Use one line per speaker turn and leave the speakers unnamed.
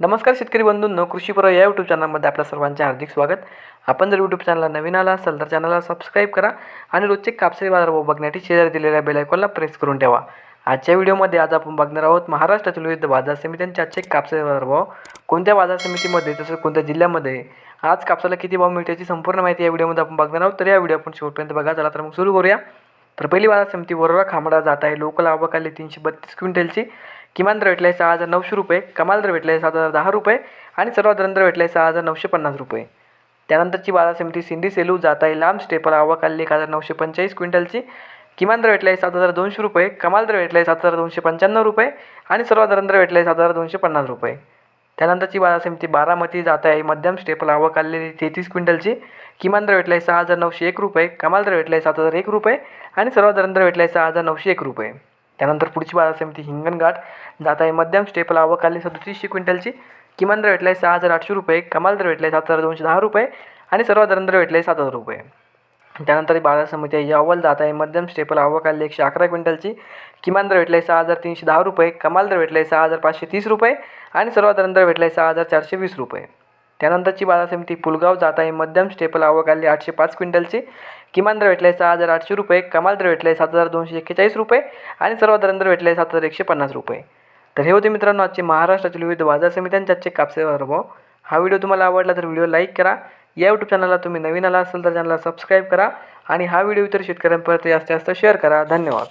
नमस्कार शेतकरी बंधूंनो कृषीपर या यूट्यूब चॅनलमध्ये आपल्या सर्वांचे हार्दिक स्वागत. आपण जर यूट्यूब चॅनलला नवीन आला असाल तर चॅनलला सबस्क्राईब करा आणि रोजचे कापसे बाजारभाव बघण्यासाठी शेजारी दिलेल्या बेलायकॉनला प्रेस करून ठेवा. आजच्या व्हिडिओमध्ये आज आपण बघणार आहोत महाराष्ट्रातील विविध बाजार समित्यांचे आजचे कापसे बाजारभाव कोणत्या बाजार समितीमध्ये तसंच कोणत्या जिल्ह्यामध्ये? आज कापसाला किती भाव मिळते याची संपूर्ण माहिती या व्हिडिओमध्ये आपण बघणार आहोत. तर या व्हिडिओ आपण शेवटपर्यंत बघा. चला तर मग सुरू करूया. तर पहिली बाजार समिती वरोरा खामडा जात आहे लोकल आवकाली तीनशे बत्तीस क्विंटलची. किमान दर भेटला आहे सहा हजार नऊशे रुपये कमाल दर भेटला आहे सात हजार दहा रुपये आणि सर्वात दर भेटला आहे सहा हजार नऊशे पन्नास रुपये. त्यानंतरची बाजार समिती सिंधी सेलू जात आहे लांब स्टेपल आवाकाली एक हजार नऊशे पंचेचाळीस क्विंटलची. किमान दर भेटला आहे सात हजार दोनशे रुपये कमाल दर भेटला आहे सात हजार दोनशे पंच्याण्णव रुपये आणि सर्वात दर भेटला आहे सात हजार दोनशे पन्नास रुपये. त्यानंतरची बाजार समिती बारामती जात आहे मध्यम स्टेपल आवक आलेली तेहतीस क्विंटलची. किमान दर भेटला आहे सहा हजार नऊशे एक रुपये कमाल दर भेटला आहे सात हजार एक रुपये आणि सर्वात दर भेटला आहे सहा हजार नऊशे एक रुपये. त्यानंतर पुढची बाजार समिती हिंगणघाट. जात आहे मध्यम स्टेपल आवकाली सदतीसशे क्विंटलची. किमान दर भेटला आहे सहा हजार आठशे रुपये. कमाल दर भेटला आहे सात हजार दोनशे दहा रुपये. आणि सर्वात दर भेटला आहे सात हजार रुपये. त्यानंतर बाजार समिती आहे यावल. जात आहे मध्यम स्टेपल आवकाली एकशे अकरा क्विंटलची. किमान दर भेटला आहे सहा हजार तीनशे दहा रुपये. कमाल दर भेटला आहे सहा हजार पाचशे तीस रुपये. आणि सर्वात दर भेटला आहे सहा हजार चारशे वीस रुपये. त्यानंतरची बाजार समिती पुलगाव जात आहे. मध्यम स्टेपल आवक आली आठशे पाच क्विंटलची. किमान दर भेटला आहे सहा हजार आठशे रुपये. कमाल दर भेटला आहे सात हजार दोनशे एक्केचाळीस रुपये आणि सर्वात दर भेटला आहे सात हजार एकशे पन्नास रुपये. तर हे होते मित्रांनो आजचे महाराष्ट्रातील विविध बाजार समित्यांच्या आजचे कापसे भाव हा व्हिडिओ तुम्हाला आवडला तर व्हिडिओ लाईक करा. या यूट्यूब चॅनलला तुम्ही नवीन आला असाल तर चॅनलला सबस्क्राईब करा आणि हा व्हिडिओ इतर शेतकऱ्यांपर्यंत जास्तीत जास्त शेअर करा. धन्यवाद.